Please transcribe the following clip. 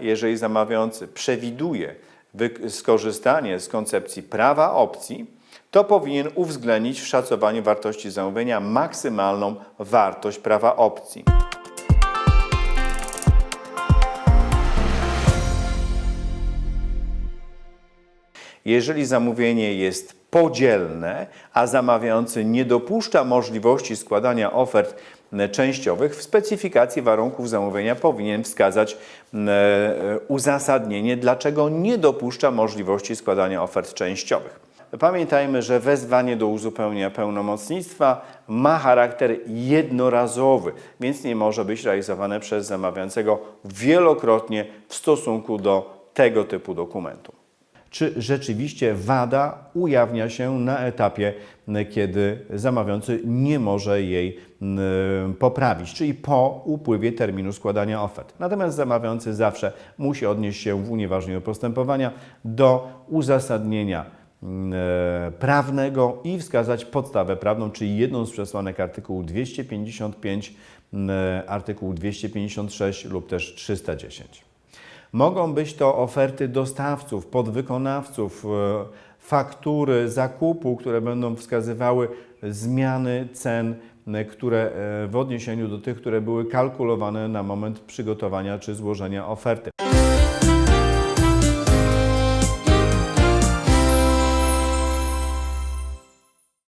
Jeżeli zamawiający przewiduje skorzystanie z koncepcji prawa opcji, to powinien uwzględnić w szacowaniu wartości zamówienia maksymalną wartość prawa opcji. Jeżeli zamówienie jest podzielne, a zamawiający nie dopuszcza możliwości składania ofert m, częściowych, w specyfikacji warunków zamówienia powinien wskazać m, e, uzasadnienie, dlaczego nie dopuszcza możliwości składania ofert częściowych. Pamiętajmy, że wezwanie do uzupełnienia pełnomocnictwa ma charakter jednorazowy, więc nie może być realizowane przez zamawiającego wielokrotnie w stosunku do tego typu dokumentu czy rzeczywiście wada ujawnia się na etapie, kiedy zamawiający nie może jej m, poprawić, czyli po upływie terminu składania ofert. Natomiast zamawiający zawsze musi odnieść się w unieważnieniu postępowania do uzasadnienia m, e, prawnego i wskazać podstawę prawną, czyli jedną z przesłanek artykułu 255, m, artykułu 256 lub też 310. Mogą być to oferty dostawców, podwykonawców, e, faktury zakupu, które będą wskazywały zmiany cen, e, które e, w odniesieniu do tych, które były kalkulowane na moment przygotowania czy złożenia oferty.